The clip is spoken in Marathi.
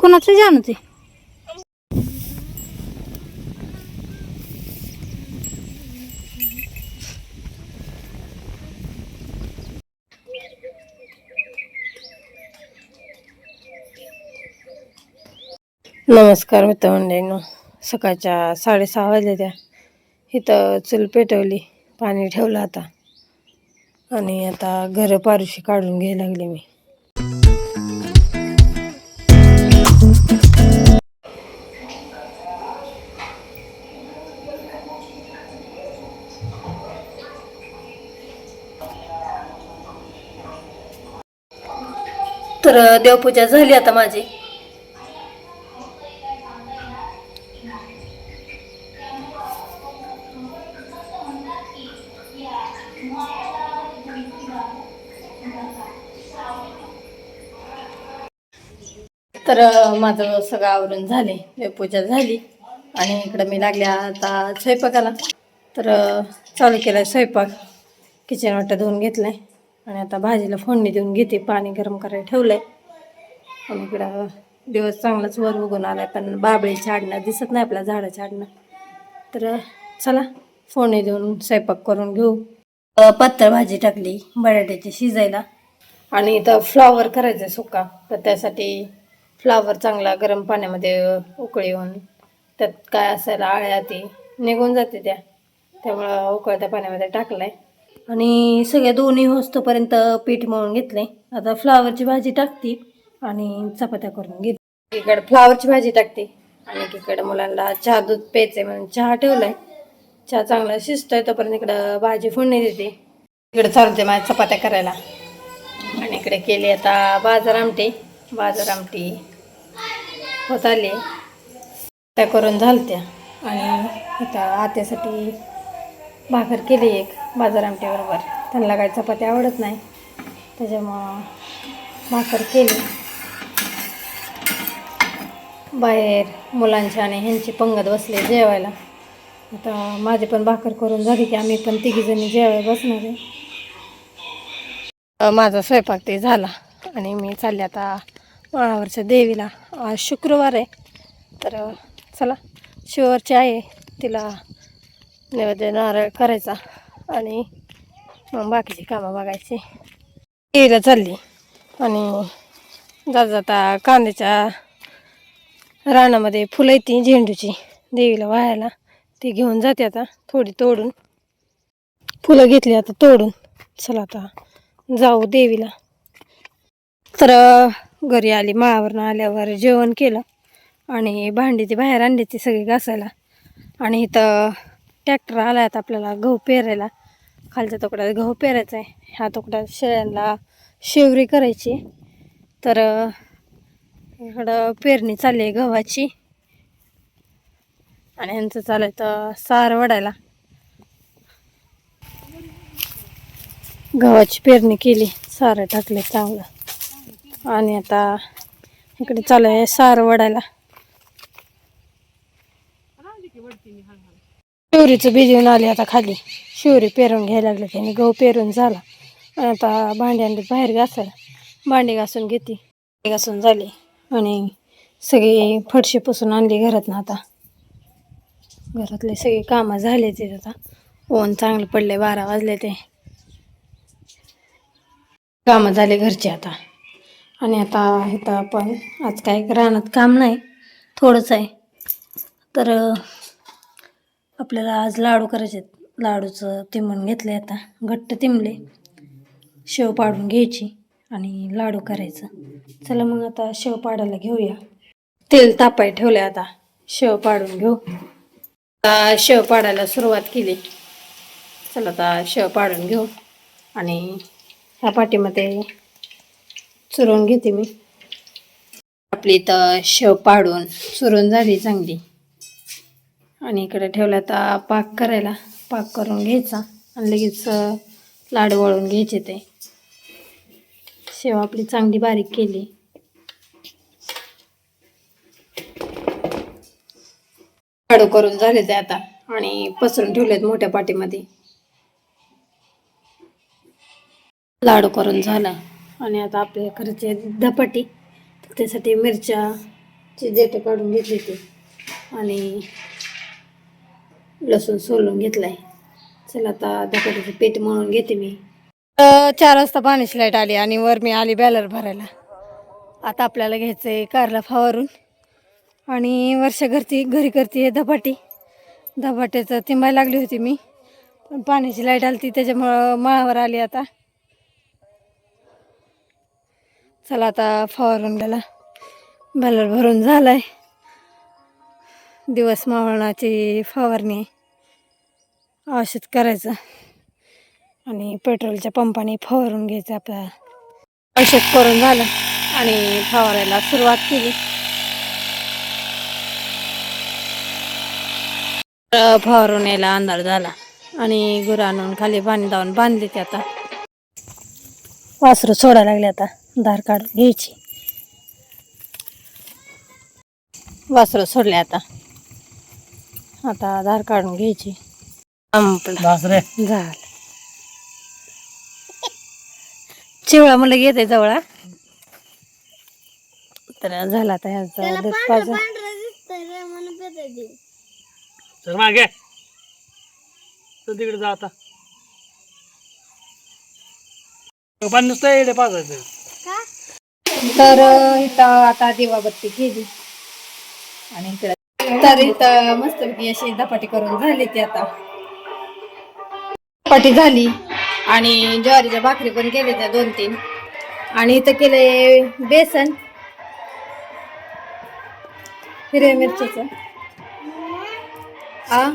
कोणाचं जाणू ते? नमस्कार मित्रमंडळींनो सकाळच्या साडेसहा वाजले त्या. इथं चूल पेटवली पाणी ठेवलं आता. आणि आता घर पारुशी काढून घ्यायला लागले मी. तर देवपूजा झाली आता माझी. तर माझं सगळं आवरून झाले. देवपूजा झाली. आणि इकडं मी लागल्या आता स्वयंपाकाला. तर चालू केलाय स्वयंपाक. किचन वाटा धुवून घेतलाय. आणि आता भाजीला फोडणी देऊन घेते पाणी गरम करायला ठेवलं आहे आणि इकडं दिवस चांगलाच वर उगून आहे पण बाबळी छाडणं दिसत नाही आपल्या झाडं छाडणं. तर चला फोडणी देऊन स्वयंपाक करून घेऊ. अ, पातळ भाजी टाकली बटाट्याची शिजायला. आणि इथं फ्लॉवर करायचं आहे सुका तर त्यासाठी फ्लावर चांगला गरम पाण्यामध्ये उकळी येऊन त्यात काय असायला आळ्या ती निघून जाते त्या. त्यामुळं उकळत्या पाण्यामध्ये टाकलं आहे आणि सगळ्या दोन्ही होस्तोपर्यंत पीठ मळून घेतले. आता फ्लावरची भाजी टाकते आणि चपात्या करून घेते. इकडे फ्लावरची भाजी टाकते आणि एकीकडे मुलांना चहा दूध प्यायचंय म्हणून चहा ठेवलाय. चहा चांगला शिजतोय तोपर्यंत इकडं भाजी फोडणी देते. इकडे चालते माझ्या चपात्या करायला. आणि इकडे केली आता बाजार आमटी. बाजार आमटी होत आली. त्या करून झालत्या. आणि आता आत्यासाठी भाकर केली एक बाजार आमटीबरोबर. त्यांना काय चपाती आवडत नाही. त्याच्यामुळं भाकर केली. बाहेर मुलांची आणि ह्यांची पंगत बसले जेवायला. आता माझी पण भाकर करून झाली की आम्ही पण तिघीजणी जेवायला बसणार आहे. माझा स्वयंपाक ते झाला आणि मी चालले आता माळावरच्या देवीला. आज शुक्रवार आहे. तर चला शिवरची आहे. तिला नैवेद्य नारळ करायचा आणि मग बाकीची कामं बघायची. देवीला चालली आणि जात जाता कांद्याच्या रानामध्ये फुलं येते झेंडूची देवीला वाहायला. ती घेऊन जाते आता थोडी तोडून. फुलं घेतली आता तोडून. चला आता जाऊ देवीला. तर घरी आली माळावरनं आल्यावर जेवण केलं आणि भांडी ती बाहेर आणली ती सगळी घासायला. आणि इथं ट्रॅक्टर आला आता आपल्याला गहू पेरायला. खालच्या तुकड्यात गहू पेरायचा आहे ह्या तुकड्यात शेळ्यांना शेवरी करायची. तर इकडं पेरणी चालली आहे गव्हाची. आणि ह्यांचं चाललं तर सार वडायला. गव्हाची पेरणी केली. सारं टाकले चांगलं. आणि आता इकडे चालू आहे सार वडायला. शिवरीचं बी घेऊन आली आता खाली. शिवरी पेरून घ्यायला लागलं त्याने. गहू पेरून झाला. आणि आता भांडी बाहेर घासायला. भांडी घासून घेते. भांडी घासून झाली. आणि सगळी फडशी पुसून आणली घरातनं आता. घरातले सगळे कामं झाले ते आता. ऊन चांगलं पडले बारा वाजले ते. कामं झाले घरचे आता. आणि आता इथं आपण आज काय? रानात काम नाही. थोडंच आहे. तर आपल्याला आज लाडू करायचे आहेत. लाडूचं तिमण घेतलं आता. घट्ट तिमले शेव पाडून घ्यायची आणि लाडू करायचं. चला मग आता शेव पाडायला घेऊया. तेल तापाय ठेवले आता. शेव पाडून घेऊ. आता शेव पाडायला सुरुवात केली. चला आता शेव पाडून घेऊ. आणि ह्या पाठीमध्ये चुरून घेते मी. आपली इथं शेव पाडून चुरून झाली चांगली. आणि इकडे ठेवला आता पाक करायला. पाक करून घ्यायचा आणि लगेच लाडू वळून घ्यायचे ते. शेव आपली चांगली बारीक केली. लाडू करून झाले ते आता आणि पसरून ठेवलेत मोठ्या पाटीमध्ये. लाडू करून झाला आणि आता आपल्या करायचे धपाटी त्यासाठी मिरच्या ची देठ काढून घेतली ती आणि लसूण सोलून घेतलाय. चला आता धपाट्याचं पीठ म्हणून घेते मी. चार वाजता पाण्याची लाइट आली आणि वर मी आली बॅलर भरायला. आता आपल्याला घ्यायचं आहे कारला फवारून. आणि वर्षा घरती घरी करते धपाटी. धपाट्याचं तिंबायला लागली होती मी. पण पाण्याची लाइट आली ती त्याच्यामुळं मळावर आली आता. चला आता फवारून गेला बॅलर भरून झालाय. दिवस मावळणाची फवारणी औषध करायचं आणि पेट्रोलच्या पंपाने फवारून घ्यायचं आपलं. औषध करून झालं आणि फवारायला सुरुवात केली. फवारून यायला अंधार झाला आणि गुरं आणून खाली पाणी धावून बांधले ते आता. वासरू सोडायला लागले आता. धार काढून घ्यायची. वासरू सोडले आता. आता धार काढून घ्यायची. संपलं. झालं. चिवळा मला घेते जवळ तर झाला आता ह्याचा मागे तर तिकडे जा आता. पाणी नुसतं येडे पाजायचं. तर इथं आता दिवाबत्ती केली. आणि इकडं तर इथं मस्तपैकी अशी धपाटी करून झाली ती आता. धपाटी झाली. आणि ज्वारीच्या भाकरी पण केल्या त्या दोन तीन. आणि इथं केले बेसन. हिरव्या मिरचीचं. आ?